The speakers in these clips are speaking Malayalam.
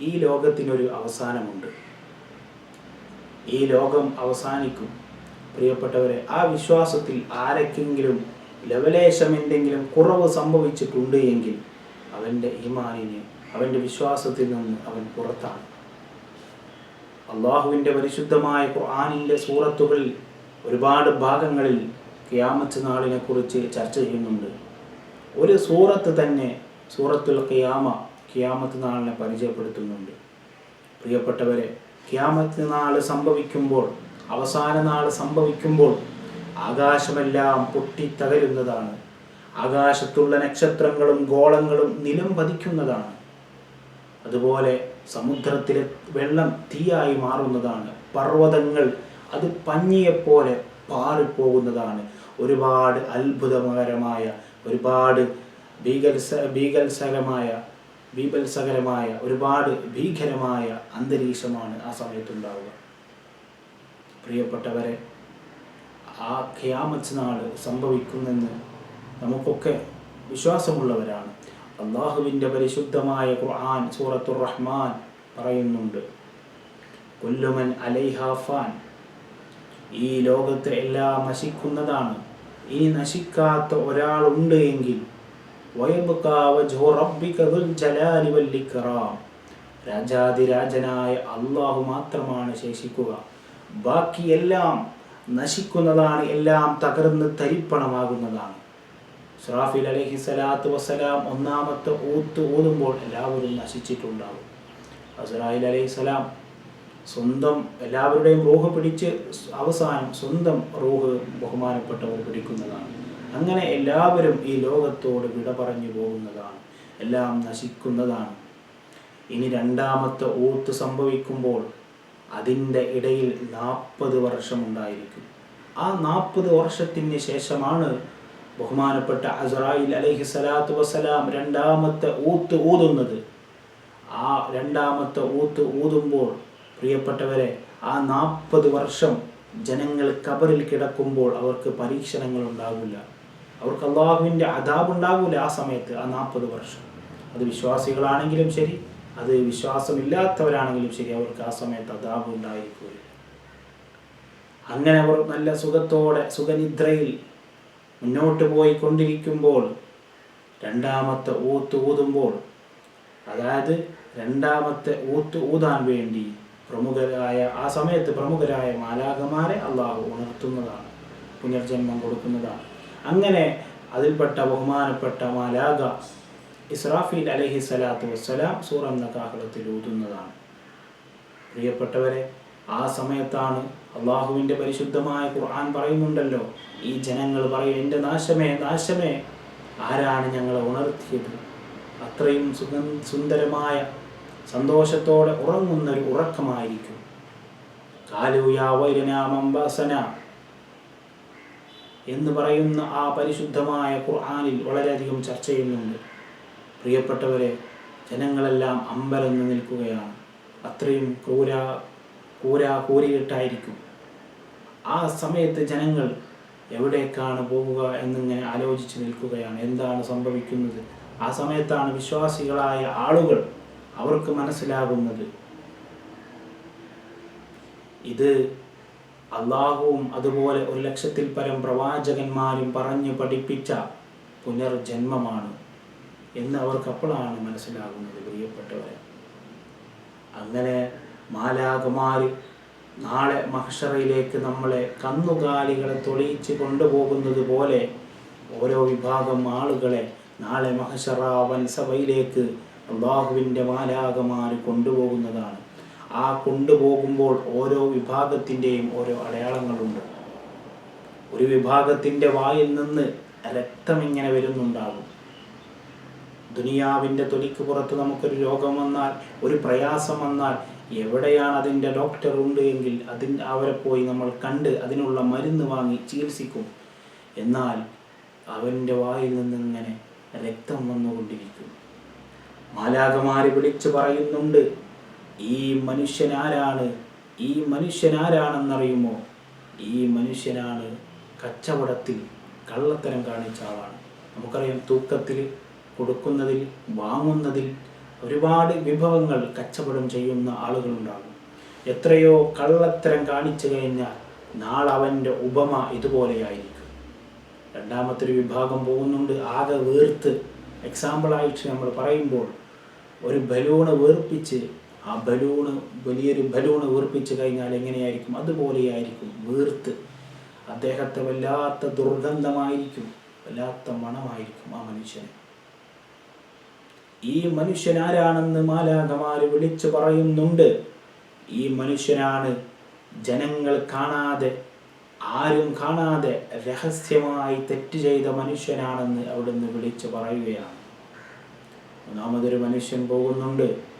ഈ ലോകത്തിനൊരു അവസാനമുണ്ട്. ഈ ലോകം അവസാനിക്കും. പ്രിയപ്പെട്ടവരെ ആ വിശ്വാസത്തിൽ ആരൊക്കെങ്കിലും ലവലേശം എന്തെങ്കിലും കുറവ് സംഭവിച്ചിട്ടുണ്ട് എങ്കിൽ അവന്റെ ഈമാനിനെ അവന്റെ വിശ്വാസത്തിൽ നിന്ന് അവൻ പുറത്താണ്. അള്ളാഹുവിന്റെ പരിശുദ്ധമായ ഖുർആാനിന്റെ സൂറത്തുകളിൽ ഒരുപാട് ഭാഗങ്ങളിൽ ക്യാമത്ത് നാളിനെ കുറിച്ച് ചർച്ച ചെയ്യുന്നുണ്ട്. ഒരു സൂറത്ത് തന്നെ സൂറത്തുൽ ഖിയാമ ഖിയാമത്ത് നാളിനെ പരിചയപ്പെടുത്തുന്നുണ്ട്. പ്രിയപ്പെട്ടവരെ ക്യാമത്ത് നാൾ സംഭവിക്കുമ്പോൾ അവസാന നാൾ സംഭവിക്കുമ്പോൾ ആകാശമെല്ലാം പൊട്ടിത്തകരുന്നതാണ്. ആകാശത്തുള്ള നക്ഷത്രങ്ങളും ഗോളങ്ങളും നിലം പതിക്കുന്നതാണ്. അതുപോലെ സമുദ്രത്തിലെ വെള്ളം തീയായി മാറുന്നതാണ്. പർവതങ്ങൾ അത് പഞ്ഞിയെപ്പോലെ പാറിപ്പോകുന്നതാണ്. ഒരുപാട് അത്ഭുതകരമായ ഒരുപാട് ഭീകത്സ ഭീകത്സകരമായ ബീഭത്സകരമായ ഒരുപാട് ഭീകരമായ അന്തരീക്ഷമാണ് ആ സമയത്തുണ്ടാവുക. പ്രിയപ്പെട്ടവരെ ആ ഖിയാമത്ത് നാൾ സംഭവിക്കുന്നെന്ന് നമുക്കൊക്കെ വിശ്വാസമുള്ളവരാണ്. അള്ളാഹുവിന്റെ പരിശുദ്ധമായ ഖുർആൻ സൂറത്തുർ റഹ്മാൻ പറയുന്നുണ്ട്. കൊല്ലുമൻ അലൈഹാഫാൻ ഈ ലോകത്തെ എല്ലാം നശിക്കുന്നതാണ്. ഇനി നശിക്കാത്ത ഒരാളുണ്ട് എങ്കിൽ രാജാതിരാജനായ അള്ളാഹു മാത്രമാണ് ശേഷിക്കുക. ബാക്കിയെല്ലാം നശിക്കുന്നതാണ് എല്ലാം തകർന്ന് തരിപ്പണമാകുന്നതാണ്. സുറാഫിൽ അലഹി സ്വലാത്തു വസ്സലാം ഒന്നാമത്തെ ഊത്ത് ഊതുമ്പോൾ എല്ലാവരും നശിച്ചിട്ടുണ്ടാകും. അസുറാഹിൽ അലൈഹി സ്വലാം സ്വന്തം എല്ലാവരുടെയും റൂഹ് പിടിച്ച് അവസാനം സ്വന്തം റൂഹ് ബഹുമാനപ്പെട്ടവർ പിടിക്കുന്നതാണ്. അങ്ങനെ എല്ലാവരും ഈ ലോകത്തോട് വിട പറഞ്ഞു പോകുന്നതാണ്. എല്ലാം നശിക്കുന്നതാണ്. ഇനി രണ്ടാമത്തെ ഊത്ത് സംഭവിക്കുമ്പോൾ അതിന്റെ ഇടയിൽ നാൽപ്പത് വർഷമുണ്ടായിരിക്കും. ആ നാൽപ്പത് വർഷത്തിന് ശേഷമാണ് ബഹുമാനപ്പെട്ട അസറായിൽ അലഹി സ്വലാത്തു വസ്സലാം രണ്ടാമത്തെ ഊത്ത് ഊതുന്നത്. ആ രണ്ടാമത്തെ ഊത്ത് ഊതുമ്പോൾ പ്രിയപ്പെട്ടവരെ ആ നാൽപ്പത് വർഷം ജനങ്ങൾ കബറിൽ കിടക്കുമ്പോൾ അവർക്ക് പരീക്ഷണങ്ങൾ ഉണ്ടാകില്ല അവർക്ക് അള്ളാഹുവിന്റെ അതാബ് ഉണ്ടാകില്ല ആ സമയത്ത് ആ നാൽപ്പത് വർഷം. അത് വിശ്വാസികളാണെങ്കിലും ശരി അത് വിശ്വാസമില്ലാത്തവരാണെങ്കിലും ശരി അവർക്ക് ആ സമയത്ത് അതാബ് ഉണ്ടായിരിക്കില്ല അങ്ങനെ അവർ നല്ല സുഖത്തോടെ സുഖനിദ്രയിൽ മുന്നോട്ട് പോയി കൊണ്ടിരിക്കുമ്പോൾ രണ്ടാമത്തെ ഊത്ത് ഊതുമ്പോൾ അതായത് രണ്ടാമത്തെ ഊത്ത് ഊതാൻ വേണ്ടി പ്രമുഖരായ ആ സമയത്ത് പ്രമുഖരായ മാലാകമാരെ അള്ളാഹു ഉണർത്തുന്നതാണ് പുനർജന്മം കൊടുക്കുന്നതാണ്. അങ്ങനെ അതിൽപ്പെട്ട ബഹുമാനപ്പെട്ട മാലാക ഇസ്രാഫീൽ അലഹി സലാത്തു വസ്സലാം സൂറ എന്ന കാഹളത്തിൽ ഊതുന്നതാണ്. പ്രിയപ്പെട്ടവരെ ആ സമയത്താണ് അള്ളാഹുവിന്റെ പരിശുദ്ധമായ ഖുർആൻ പറയുന്നുണ്ടല്ലോ ഈ ജനങ്ങൾ പറയും എന്റെ നാശമേ നാശമേ ആരാണ് ഞങ്ങളെ ഉണർത്തിയത്? അത്രയും സുഗ സുന്ദരമായ സന്തോഷത്തോടെ ഉറങ്ങുന്ന ഒരു ഉറക്കമായിരിക്കും കാലുയാവൈരനാമംബാസന എന്ന് പറയുന്ന ആ പരിശുദ്ധമായ ഖുർആാനിൽ വളരെയധികം ചർച്ച ചെയ്യുന്നുണ്ട് പ്രിയപ്പെട്ടവരെ ജനങ്ങളെല്ലാം അമ്പരന്ന് നിൽക്കുകയാണ്. അത്രയും ക്രൂര കൂര കൂരിയിട്ടായിരിക്കും ആ സമയത്ത് ജനങ്ങൾ എവിടേക്കാണ് പോകുക എന്നിങ്ങനെ ആലോചിച്ച് നിൽക്കുകയാണ്. എന്താണ് സംഭവിക്കുന്നത്? ആ സമയത്താണ് വിശ്വാസികളായ ആളുകൾ അവർക്ക് മനസ്സിലാകുന്നത്. ഇത് അള്ളാഹുവും അതുപോലെ ഒരു ലക്ഷത്തിൽ പരം പ്രവാചകന്മാരും പറഞ്ഞു പഠിപ്പിച്ച പുനർജന്മമാണ് എന്ന് അവർക്ക് അപ്പോഴാണ് മനസ്സിലാകുന്നത് പ്രിയപ്പെട്ടവരെ. അങ്ങനെ മാലാകുമാർ നാളെ മഹഷറയിലേക്ക് നമ്മളെ കന്നുകാലികളെ തൊളിയിച്ച് കൊണ്ടുപോകുന്നത് പോലെ ഓരോ വിഭാഗം ആളുകളെ നാളെ മഹഷറ വൻസഭയിലേക്ക് അള്ളാഹുവിന്റെ മാലാകമാർ കൊണ്ടുപോകുന്നതാണ്. ആ കൊണ്ടുപോകുമ്പോൾ ഓരോ വിഭാഗത്തിന്റെയും ഓരോ അടയാളങ്ങളുണ്ട്. ഒരു വിഭാഗത്തിന്റെ വായിൽ നിന്ന് രക്തം ഇങ്ങനെ വരുന്നുണ്ടാകും. ദുനിയാവിന്റെ തൊലിക്ക് പുറത്ത് നമുക്കൊരു രോഗം വന്നാൽ ഒരു പ്രയാസം വന്നാൽ എവിടെയാണ് അതിന്റെ ഡോക്ടർ ഉണ്ട് എങ്കിൽ അതിൻ അവരെ പോയി നമ്മൾ കണ്ട് അതിനുള്ള മരുന്ന് വാങ്ങി ചികിത്സിക്കും. എന്നാൽ അവന്റെ വായിൽ നിന്ന് ഇങ്ങനെ രക്തം വന്നുകൊണ്ടിരിക്കും. മാലാകമാര് വിളിച്ചു പറയുന്നുണ്ട് ഈ മനുഷ്യൻ ആരാണ് ഈ മനുഷ്യൻ ആരാണെന്നറിയുമോ ഈ മനുഷ്യനാണ് കച്ചവടത്തിൽ കള്ളത്തരം കാണിച്ച ആളാണ്. നമുക്കറിയാം തൂക്കത്തിൽ കൊടുക്കുന്നതിൽ വാങ്ങുന്നതിൽ ഒരുപാട് വിഭവങ്ങൾ കച്ചവടം ചെയ്യുന്ന ആളുകളുണ്ടാകും. എത്രയോ കള്ളത്തരം കാണിച്ചു കഴിഞ്ഞാൽ നാളെ അവന്റെ ഉപമ ഇതുപോലെയായിരിക്കും. രണ്ടാമത്തൊരു വിഭാഗം പോകുന്നുണ്ട് ആകെ വേർത്ത്. എക്സാമ്പിളായിട്ട് നമ്മൾ പറയുമ്പോൾ ഒരു ബലൂണ് വേർപ്പിച്ച് ആ ബലൂണ് വലിയൊരു ബലൂണ് വീർപ്പിച്ച് കഴിഞ്ഞാൽ എങ്ങനെയായിരിക്കും? അതുപോലെയായിരിക്കും വീർത്ത്. അദ്ദേഹത്തെ വല്ലാത്ത ദുർഗന്ധമായിരിക്കും വല്ലാത്ത മണമായിരിക്കും ആ മനുഷ്യന്. ഈ മനുഷ്യൻ ആരാണെന്ന് മാലാകമാര് വിളിച്ചു പറയുന്നുണ്ട്. ഈ മനുഷ്യനാണ് ജനങ്ങൾ കാണാതെ ആരും കാണാതെ രഹസ്യമായി തെറ്റ് ചെയ്ത മനുഷ്യനാണെന്ന് അവിടുന്ന് വിളിച്ചു പറയുകയാണ്. ഒന്നാമതൊരു മനുഷ്യൻ പോകുന്നുണ്ട്.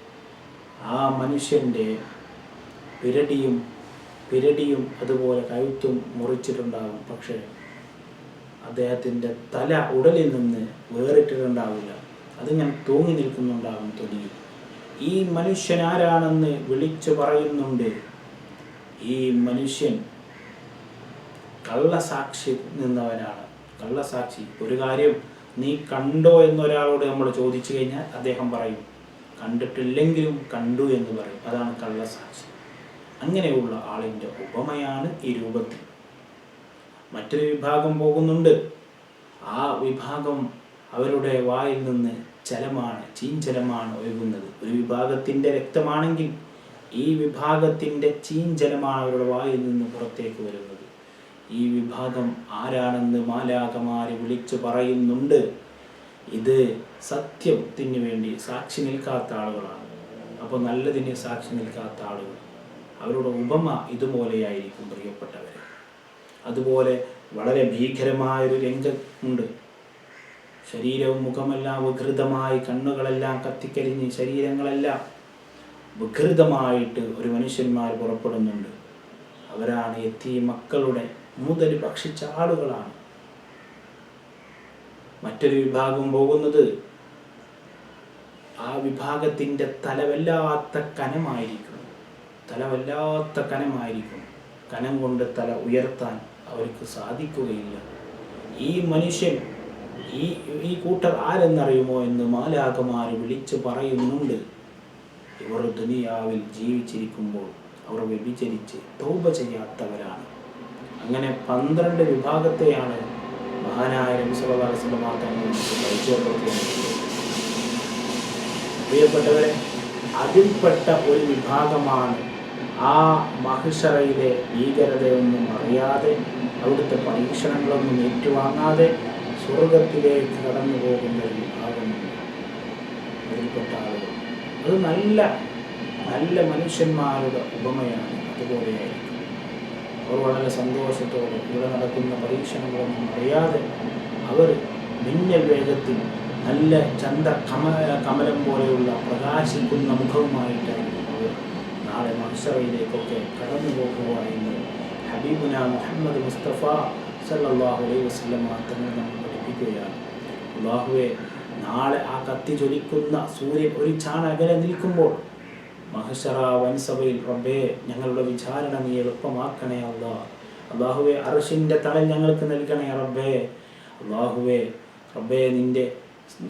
ആ മനുഷ്യന്റെ പിരടിയും പിരടിയും അതുപോലെ കഴുത്തും മുറിച്ചിട്ടുണ്ടാകും പക്ഷേ അദ്ദേഹത്തിന്റെ തല ഉടലിൽ നിന്ന് വേറിട്ടിട്ടുണ്ടാവില്ല. അതിങ്ങനെ തൂങ്ങി നിൽക്കുന്നുണ്ടാകും തൊലിയിൽ. ഈ മനുഷ്യൻ ആരാണെന്ന് വിളിച്ചു പറയുന്നുണ്ട്? ഈ മനുഷ്യൻ കള്ളസാക്ഷി നിന്നവനാണ്. കള്ളസാക്ഷി. ഒരു കാര്യം നീ കണ്ടോ എന്നൊരാളോട് നമ്മൾ ചോദിച്ചു കഴിഞ്ഞാൽ അദ്ദേഹം പറയും. കണ്ടിട്ടില്ലെങ്കിലും കണ്ടു എന്ന് പറയും. അതാണ് കള്ളസാക്ഷി. അങ്ങനെയുള്ള ആളിന്റെ ഉപമയാണ് ഈ രൂപത്തിൽ. മറ്റൊരു വിഭാഗം പോകുന്നുണ്ട്. ആ വിഭാഗം അവരുടെ വായിൽ നിന്ന് ചലമാണ് ചീഞ്ചലമാണ് ഒഴുകുന്നത്. ഒരു വിഭാഗത്തിന്റെ രക്തമാണെങ്കിൽ ഈ വിഭാഗത്തിന്റെ ചീഞ്ചലമാണ് അവരുടെ വായിൽ നിന്ന് പുറത്തേക്ക് വരുന്നത്. ഈ വിഭാഗം ആരാണെന്ന് മാലാകമാര് വിളിച്ചു പറയുന്നുണ്ട്. ഇത് സത്യത്തിന് വേണ്ടി സാക്ഷി നിൽക്കാത്ത ആളുകളാണ്. അപ്പോൾ നല്ലതിന് സാക്ഷി നിൽക്കാത്ത ആളുകൾ. അവരുടെ ഉപമ ഇതുപോലെയായിരിക്കും പ്രിയപ്പെട്ടവരെ. അതുപോലെ വളരെ ഭീകരമായൊരു രംഗമുണ്ട് ശരീരവും മുഖമെല്ലാം വികൃതമായി കണ്ണുകളെല്ലാം കത്തിക്കരിഞ്ഞ് ശരീരങ്ങളെല്ലാം വികൃതമായിട്ട് ഒരു മനുഷ്യന്മാർ പുറപ്പെടുന്നുണ്ട്. അവരാണ് എത്തി മക്കളുടെ മുതൽ ഭക്ഷിച്ച ആളുകളാണ്. മറ്റൊരു വിഭാഗം പോകുന്നത് ആ വിഭാഗത്തിന്റെ തലവല്ലാത്ത കനമായിരിക്കും തലവല്ലാത്ത കനമായിരിക്കും കനം കൊണ്ട് തല ഉയർത്താൻ അവർക്ക് സാധിക്കുകയില്ല. ഈ മനുഷ്യൻ ഈ ഈ കൂട്ടർ ആരെന്നറിയുമോ എന്ന് മാലാകമാർ വിളിച്ചു പറയുന്നുണ്ട്. ഇവർ ദുനിയാവിൽ ജീവിച്ചിരിക്കുമ്പോൾ അവർ വ്യഭിചരിച്ച് തൗബ ചെയ്യാത്തവരാണ്. അങ്ങനെ പന്ത്രണ്ട് വിഭാഗത്തെയാണ് മഹാനായ തങ്ങൾ പരിചയപ്പെടുത്തിയത് പ്രിയപ്പെട്ടവരെ അതിൽപ്പെട്ട ഒരു വിഭാഗമാണ് ആ മഹിഷറയിലെ ഭീകരതയൊന്നും അറിയാതെ അവിടുത്തെ പരീക്ഷണങ്ങളൊന്നും ഏറ്റുവാങ്ങാതെ സ്വർഗത്തിലേക്ക് കടന്നു പോകുന്ന ഒരു വിഭാഗമുണ്ട് അതിൽപ്പെട്ട ആളുകൾ. അത് നല്ല നല്ല മനുഷ്യന്മാരുടെ ഉപമയാണ്. അതുപോലെയായിരിക്കും. അവർ വളരെ സന്തോഷത്തോടെ ഇവിടെ നടക്കുന്ന പരീക്ഷണങ്ങളൊന്നും അറിയാതെ അവർ മിന്നൽ വേഗത്തിൽ നല്ല ചന്ത കമ കമലം പോലെയുള്ള പ്രകാശിക്കുന്ന മുഖവുമായിട്ടായിരുന്നു അവർ നാളെ മത്സറയിലേക്കൊക്കെ കടന്നു പോകുക ഹബീബുന മുഹമ്മദ് മുസ്തഫ സല്ലാഹു അലൈഹി വസ്ലം മാത്രമേ നമ്മൾ പഠിപ്പിക്കുകയാണ്. അള്ളാഹുവെ നാളെ ആ കത്തി ജ്വലിക്കുന്ന സൂര്യൻ ഒരു ചാണകലെ നിൽക്കുമ്പോൾ മഹഷറ വൻസഭയിൽ റബ്ബേ ഞങ്ങളുടെ വിചാരണ നീ എളുപ്പമാക്കണേ അല്ല അള്ളാഹുവെ അർഷിൻ്റെ തലൽ ഞങ്ങൾക്ക് നൽകണേ റബ്ബേ അള്ളാഹുവെ റബ്ബേ നിൻ്റെ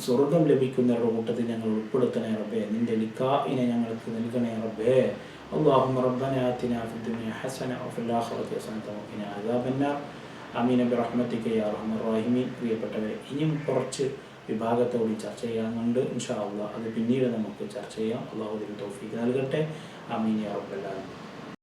സ്വർഗം ലഭിക്കുന്നവരുടെ കൂട്ടത്തിൽ ഞങ്ങൾ ഉൾപ്പെടുത്തണേ റബ്ബേ നിൻ്റെ ലിക്കായിനെ ഞങ്ങൾക്ക് നൽകണേ റബ്ബേ اللهم ربنا آتنا في الدنيا حسنة وفي الآخرة حسنة وقنا عذاب النار അമീന ബിറഹ്മത്തിക്ക് യാ റഹ്മർ റഹീമീൻ പ്രിയപ്പെട്ടവരെ ഇനിയും കുറച്ച് വിഭാഗത്തോട് ചർച്ച ചെയ്യാനുണ്ട്. ഇൻഷാ അള്ളാഹ് അത് പിന്നീട് നമുക്ക് ചർച്ച ചെയ്യാം. അള്ളാഹുദിന് തോഫീക്ക് നൽകട്ടെ. അമീൻ യാ